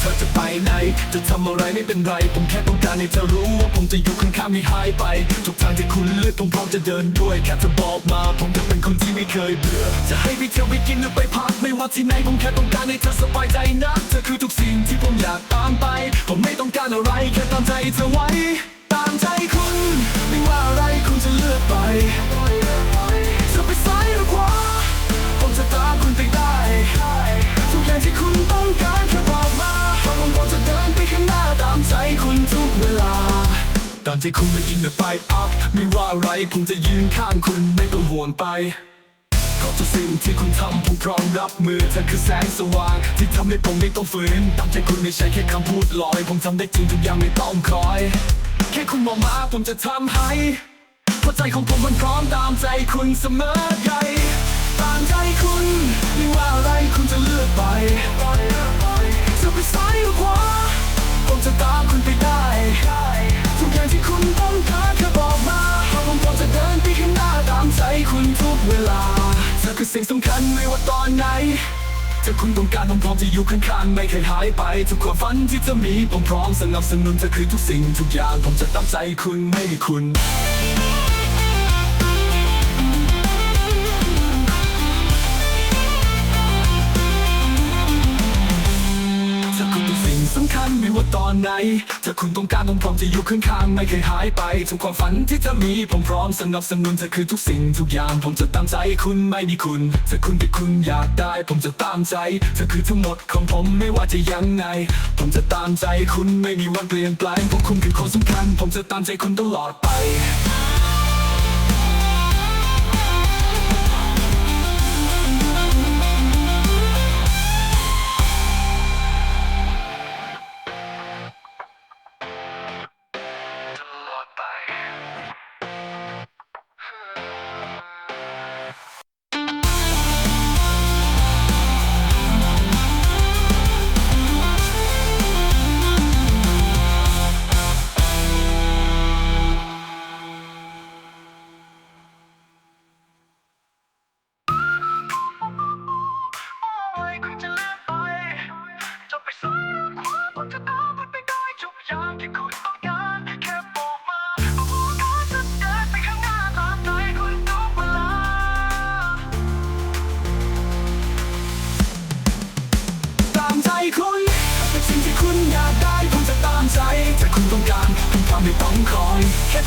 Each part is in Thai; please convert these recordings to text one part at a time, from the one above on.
เธอจะไปไหน จะทำอะไรไม่เป็นไร ผมแค่ต้องการให้เธอรู้ว่าผมจะอยู่ข้างๆไม่หายไป ทุกทางที่คุณเลือกผมพร้อมจะเดินด้วย แค่เธอบอกมา ผมจะเป็นคนที่ไม่เคยเบื่อ จะให้ไปเที่ยวไปกินหรือไปพักไม่ว่าที่ไหนผมแค่ต้องการให้เธอสบายใจนะเธอคือทุกสิ่งที่ผมอยากตามไป ผมไม่ต้องการอะไรแค่ตามใจเธอไว้ ตามใจคุณไม่ว่าอะไรคุณจะเลือกไปจะไปซ้ายหรือขวาผมจะตามคุณไปได้ทุกอย่างที่คุณต้องการ ตามใจคุณไม่ยินไปอัพไม่ว่าอะไรผมจะยืนข้างคุณไม่ต้องห่วงไปก็ทุกสิ่งที่คุณทำผมพร้อมรับมือเธอคือแสงสว่าง ที่ทำให้ผมไม่ต้องฝืนตามใจคุณไม่ใช่แค่คำพูดลอย ผมทำได้จริงทุกอย่างไม่ต้องคอย แค่คุณมองมาผมจะทำให้เพราะใจของผมมันพร้อมตามใจคุณเสมอไงตามใจคุณไม่ว่าอะไรคุณจะเลือกไปจะไปซ้าย คุณทุกเวลา เธอคือสิ่งสำคัญไม่ว่าตอนไหน ถ้าคุณต้องการผมพร้อมจะอยู่ข้างๆไม่เคยหายไป ทุกความฝันที่จะมีผมพร้อมสนับสนุนเธอคือทุกสิ่งทุกอย่างผมจะตั้มใจคุณไม่ให้คุณ อนไหน ถ้าคุณต้องการผมพร้อมจะอยู่ข้างๆไม่เคยหายไปทุกความฝันที่เธอมีผมพร้อมสนับสนุนเธอคือทุกสิ่งทุกอย่างผมจะตามใจคุณไม่มีคุณถ้าคุณเป็นคุณอยากได้ ผมจะตามใจเธอคือทั้งหมดของผมไม่ว่าจะยังไง ผมจะตามใจคุณไม่มีวันเปลี่ยนแปลงเพราะคุณคือคนสำคัญ ผมจะตามใจคุณตลอดไป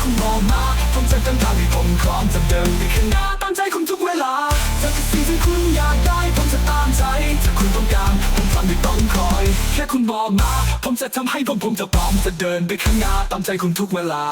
คุณบอกมาผมจะเดินทางให้ผมพร้อมจะเดินไปข้างหน้าตามใจคุณทุกเวลาถ้าเป็นสิ่งที่คุณอยากได้ผมจะตามใจถ้าคุณต้องการผมพร้อมไม่ต้องคอย แค่คุณบอกมา ผมจะทำให้ผมผมจะพร้อมจะเดินไปข้างหน้าตามใจคุณทุกเวลา